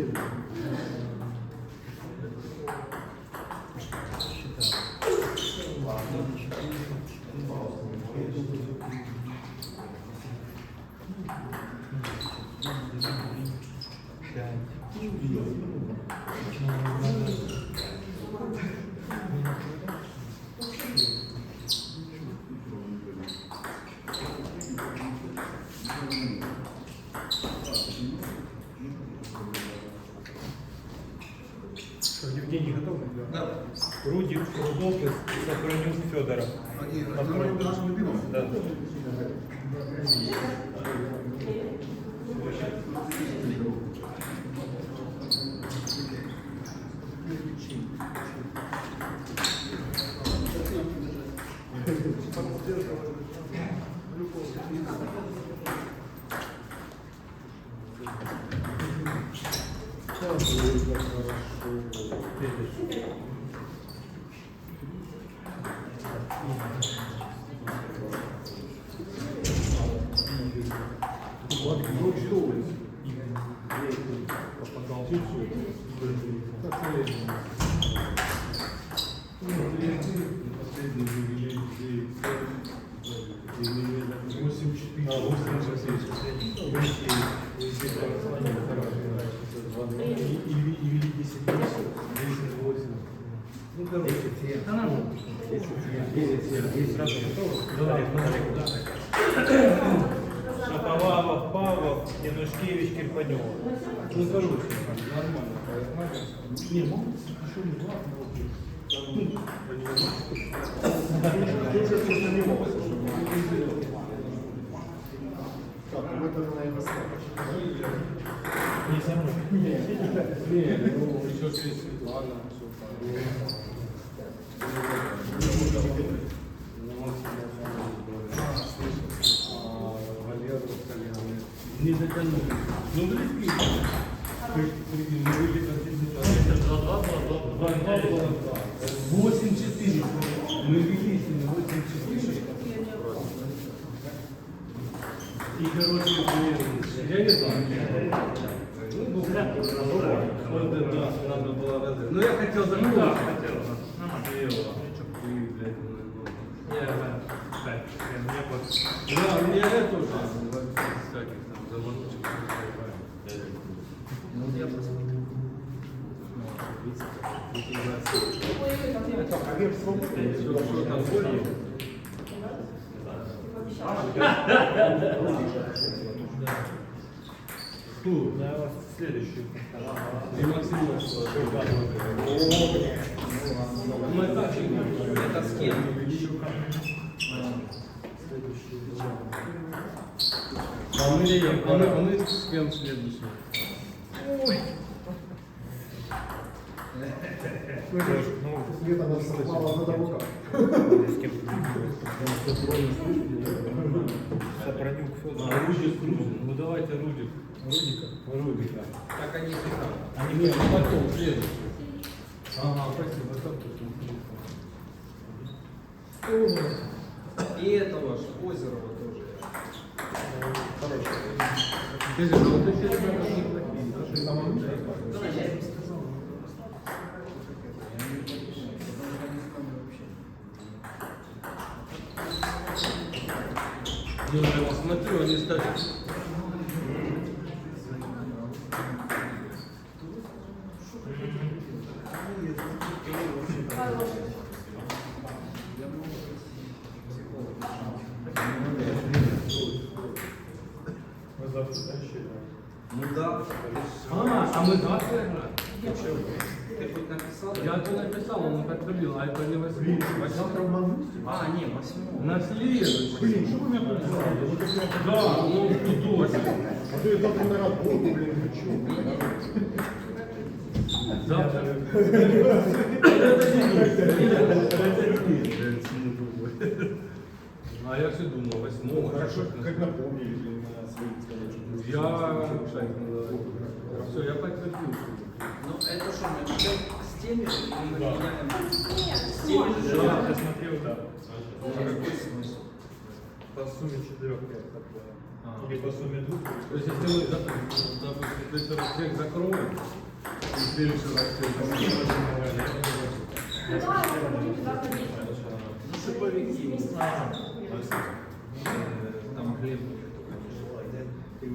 Что, Евгений готов? Да. Рудик, Рудолфис, Сахранюк, Федоров. Они разговаривают нашим любимым. Да. Ну, Шаповалов, Павлов, Янушкевич, Кирпанев. Ну, нормально. Не, могут еще не. Так, ну это, наверное, Не со мной. Не, ну, есть Светлана, Не затянул. Ну, близкий. Восемь четыре. Мы вели с ними восемь четыре. И, короче, я не знаю. Ну, ну, вот это, да, надо было. Ну, я хотел закончить. Да, хотел. И, блядь, ну, Да, мне это тоже. Всяких там заморочек. Ну, я посмотрю. Это проверь срок. Что там более? Вас следующий. И Максим Мы так Это с кем? А мы, а мы, а мы с кем следующий? Света нас совпала на руках. Сапронюк Федор. Рудик, Рудик. Ну давайте Рудик. Рудика? Рудика. Так они всегда. Они мне потом следующий. Ага, спасибо. И этого ж, Озерова тоже. Вот эти ребята неплохие. Я уже посмотрю, они стали. Мы завтра тащили. Ну да. А, а? Ты хоть написал? Я то написал, он подтвердил, а это не восьмой. Завтра в Мангусте? А, не, восьмого. На следующий. Блин, что вы меня прислали? Вот это я- Да, ну тут точно. А то я завтра на работу, блин, хочу. Завтра. А я все думал, восьмого. Хорошо, как напомнили, блин, на свои. Я... Все, я подтвердил. Ну, это что, мы опять теми же или мы меняем с теми же Да, я смотрел, да. А какой смысл? По сумме четырех лет. А. Или по сумме двух. То есть, если мы, допустим, допустим, этот раз всех закроем, и следующий раз всех закроем, Ну, шиповики. Там хлеб. Как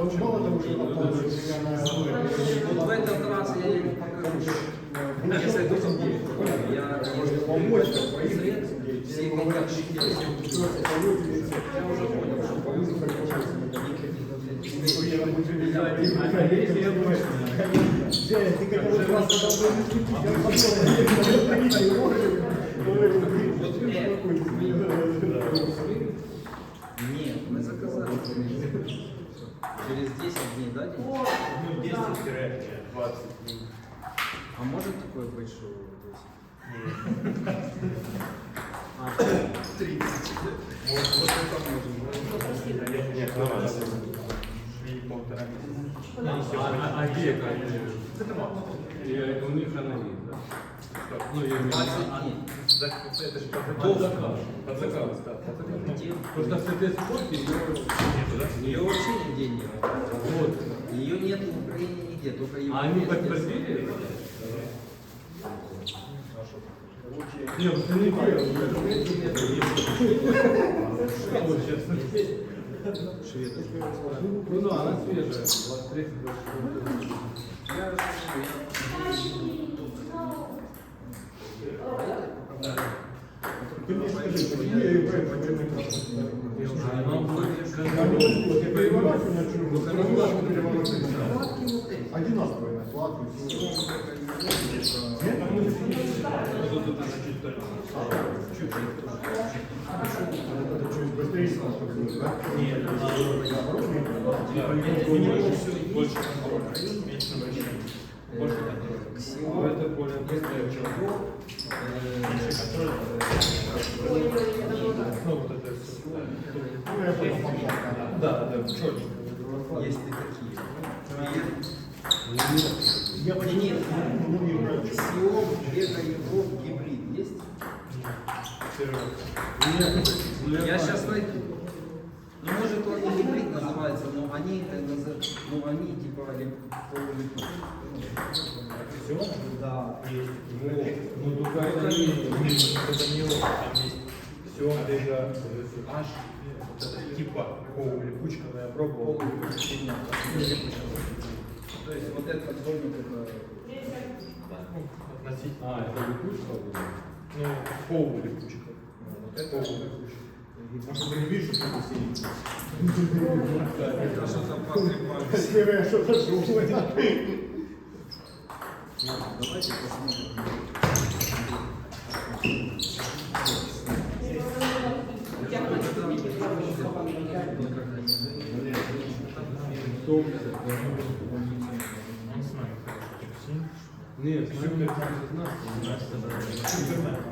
он мало того, что попал в чемпионат. Вот в этот раз я ему покажу. Если это я Может помочь, Зря все хотят шикарно. Я уже понял, что ты как был я Нет, мы заказали. Через 10 дней, да, Денис? Ну, 10-20 дней. А может такое быть, что здесь? А, 30. Вот, вот это можем. Нет, нормально. Шли полтора месяца. А, а где это? И у них она есть, да? Ну, я имею в 20 виду, Это же под Под заказ. заказ. Под заказ, да. Под заказ. Где? Потому что в спорте ее? Ее вообще нигде нет. вот. Ее нет в Украине нигде, только его. А они подтвердили? Не, вот ты не делал. Вот сейчас. Шведы. Ну да, она свежая. 23 24 Я расскажу, Ты мне скажи, почему я играю в военный А нам будет Я не возьму, ты переворачивай на чужую, Ну, ты разворачивай, переворачивай. я вот эти. Одинаковые, на сладкую, все. Нет, мы она чуть только. это чуть быстрее будет, да? Нет, Наоборот, все больше контроля. Меньше вращения. Ну, это более Меньше контроля. Ну, вот это все. Ну, я понял, понятно. Да, да, четенько. Есть и такие. Я почему Нет. ну. Сиом, Вега, Европ, гибрид есть? Нет, Я сейчас найду. Ну, может, он не гибрид называется, но они, ну, они типа. Все? Да. Есть. Ну, только это Это не... не его, там есть все, Вега, Аш, вот это типа какого липучка, но я пробовал. Полулитровые. То есть вот этот домик это Относительно. А, это липучка? Ну, полу липучка. Вот это полу липучка. Может, ты не видишь, что это синий? это что-то потрепали. Если я что-то жуплое. Давайте посмотрим. Соус. Он с нами хорошо. Нет, супер 16. Какие Ну,